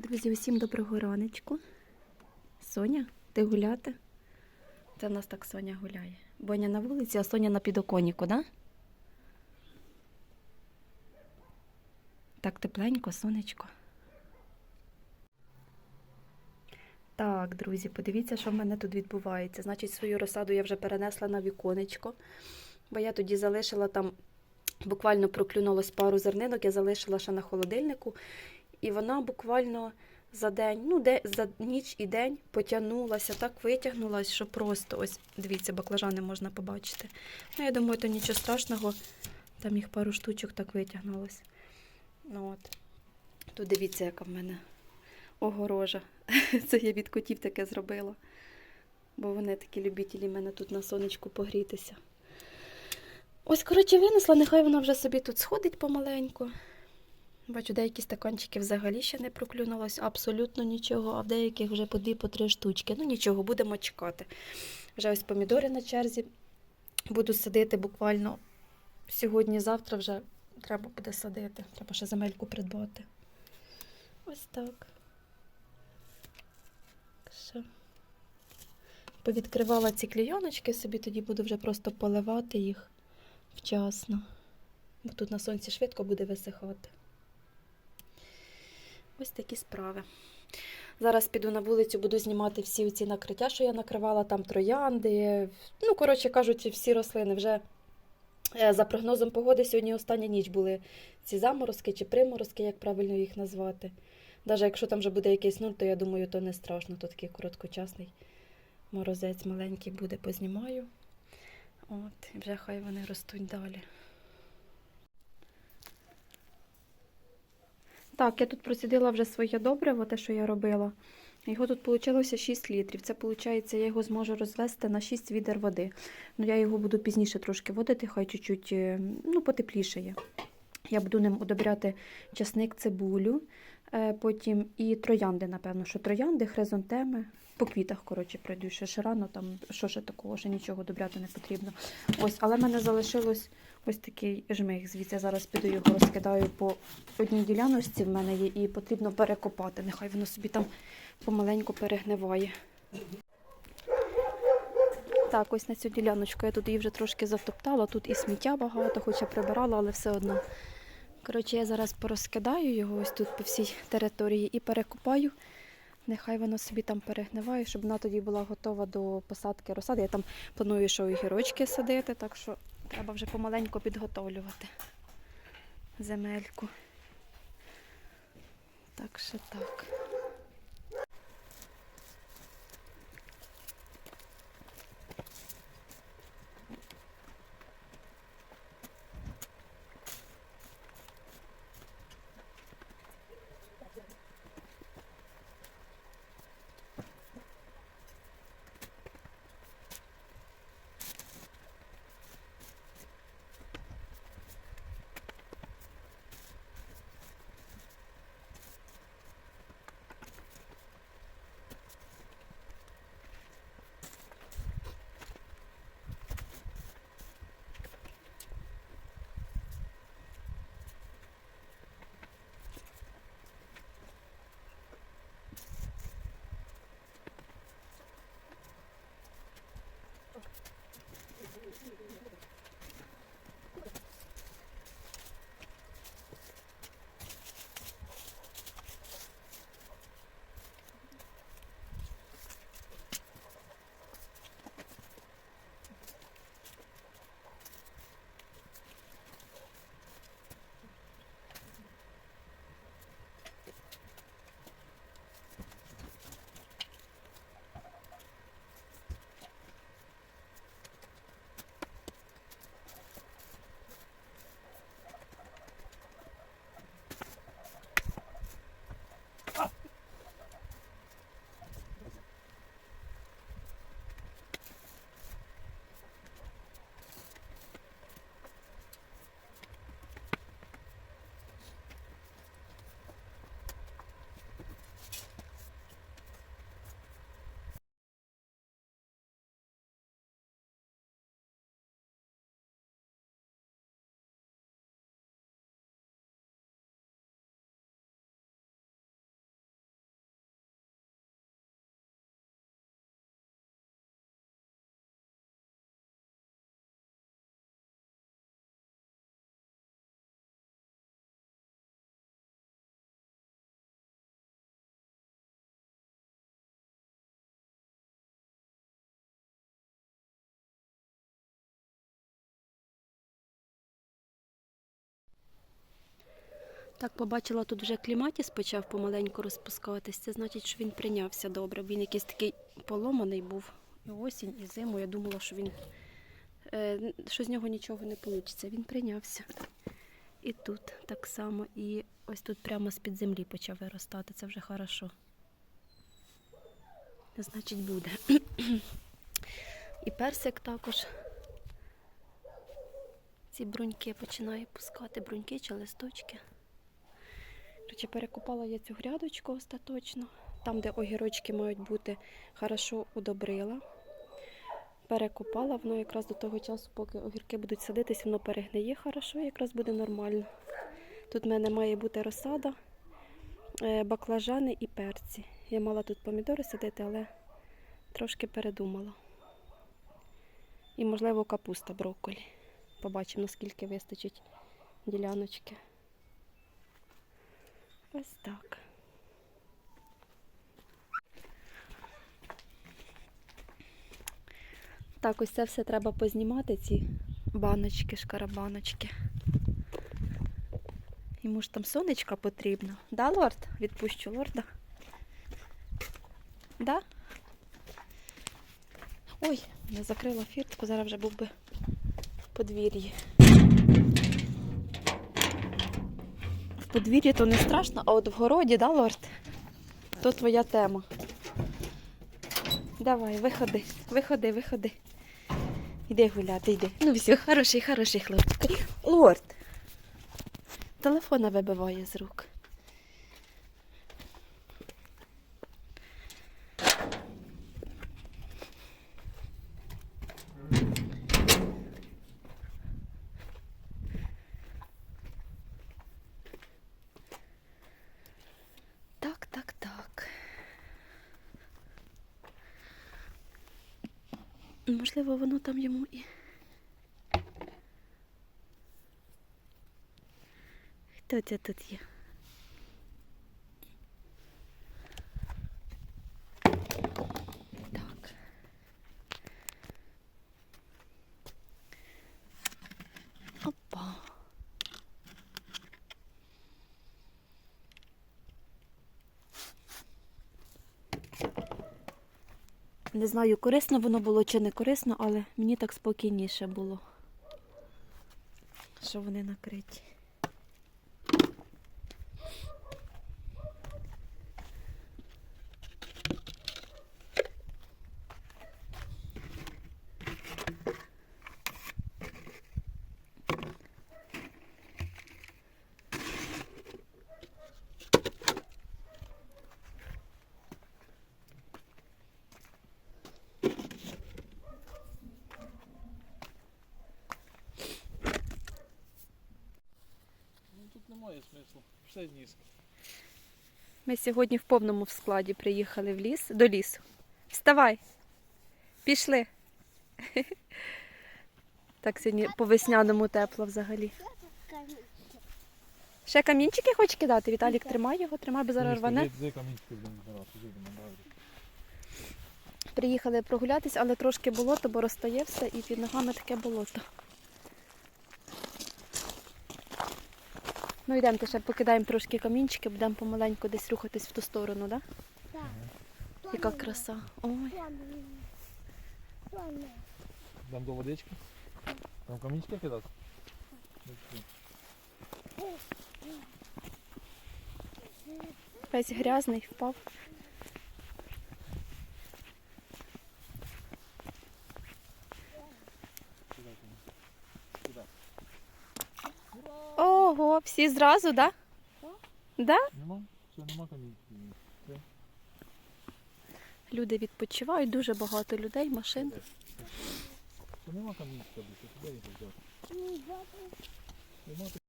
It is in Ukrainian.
Друзі, усім доброго раночку. Соня, ти гуляти? Це в нас так Соня гуляє. Боня на вулиці, а Соня на підоконнику, да? Так тепленько, сонечко. Так, друзі, подивіться, що в мене тут відбувається. Значить, свою розсаду я вже перенесла на віконечко, бо я тоді залишила там, буквально проклюнулось пару зернинок, я залишила ще на холодильнику. І вона буквально за день, ну, де, за ніч і день потягнулася, так витягнулася, що просто ось, дивіться, баклажани можна побачити. Ну, я думаю, то нічого страшного. Там їх пару штучок так витягнулось. Ну, от. Тут дивіться, яка в мене огорожа. Це я від котів таке зробила. Бо вони такі любителі мене тут на сонечку погрітися. Ось, коротше, винесла, нехай вона вже собі тут сходить помаленьку. Бачу, деякі стаканчики взагалі ще не проклюнулось, абсолютно нічого, а в деяких вже по дві, по три штучки. Ну нічого, будемо чекати. Вже ось помідори на черзі. Буду садити буквально сьогодні-завтра вже треба буде садити. Треба ще земельку придбати. Ось так. Все. Повідкривала ці клійоночки, собі тоді буду вже просто поливати їх вчасно. Бо тут на сонці швидко буде висихати. Ось такі справи. Зараз піду на вулицю, буду знімати всі ці накриття, що я накривала, там троянди. Ну, коротше кажучи, всі рослини вже е, за прогнозом погоди сьогодні остання ніч були ці заморозки чи приморозки, як правильно їх назвати. Навіть якщо там вже буде якийсь нуль, то я думаю, то не страшно, то такий короткочасний морозець маленький буде, познімаю. От, вже хай вони ростуть далі. Так, я тут просидила вже своє добриво, те, що я робила. Його тут вийшло 6 літрів. Це виходить, я його зможу розвести на 6 відер води. Ну, я його буду пізніше трошки водити, хай чуть-чуть е, ну, потеплішає. Я буду ним удобряти часник, цибулю, е, потім і троянди, напевно, що троянди, хризантеми. По квітах, коротше, пройду ще ще рано, там що ще такого, ще нічого добряти не потрібно. Ось, але в мене залишилось ось такий жмих. Звідси я зараз піду його розкидаю по одній діляночці в мене є, і потрібно перекопати. Нехай воно собі там помаленьку перегниває. Так, ось на цю діляночку я тут її вже трошки затоптала. Тут і сміття багато, хоча прибирала, але все одно. Коротше, я зараз порозкидаю його ось тут по всій території і перекопаю. Нехай воно собі там перегниває, щоб вона тоді була готова до посадки розсади. Я там планую, що огірочки садити, так що треба вже помаленьку підготовлювати земельку. Так що так. Так, побачила, тут вже кліматіс почав помаленьку розпускатись. Це значить, що він прийнявся добре. Він якийсь такий поломаний був. І осінь, і зиму. Я думала, що він е, що з нього нічого не вийде. Він прийнявся. І тут так само. І ось тут прямо з-під землі почав виростати. Це вже хорошо. Значить, буде. І персик також. Ці бруньки починає пускати, бруньки чи листочки. Короче, перекопала я цю грядочку остаточно. Там, де огірочки мають бути, хорошо удобрила. Перекопала, воно якраз до того часу, поки огірки будуть садитись, воно перегниє хорошо, якраз буде нормально. Тут в мене має бути розсада, е, баклажани і перці. Я мала тут помідори садити, але трошки передумала. І, можливо, капуста брокколі. Побачимо, наскільки вистачить діляночки. Ось так. Так, ось це все треба познімати, ці баночки, шкарабаночки. Йому ж там сонечка потрібно. Да, лорд? Відпущу лорда. Да? Ой, не закрила фіртку, зараз вже був би в подвір'ї. Подвір'ї то не страшно, а от в городі, да, лорд? То твоя тема. Давай, виходи, виходи, виходи. Іди гуляти, йди. Ну все, хороший, хороший хлопчик. Лорд. Телефона вибиває з рук. Так, так, так. Можливо, воно там йому і. Хто це тут є? Так. Опа. Не знаю, корисно воно було чи не корисно, але мені так спокійніше було. Що вони накриті. Тут немає смислу. Все зніс. Ми сьогодні в повному складі приїхали в ліс, до лісу. Вставай. Пішли. Так сьогодні по весняному тепло взагалі. Ще камінчики хочеш кидати? Віталік, тримай його, тримай, бо зараз рване. Приїхали прогулятись, але трошки болото, бо розтає все і під ногами таке болото. Ну йдемо ще покидаємо трошки камінчики, будемо помаленьку десь рухатись в ту сторону, так? Да? Яка краса. Ой. Дам до водички. Там камінчики кидати? Весь грязний впав. Кидай. Ого, всі зразу, да? Да? Нема? Все, нема. Все. Люди відпочивають, дуже багато людей, машин. Це нема камінь. Куди їх? Нема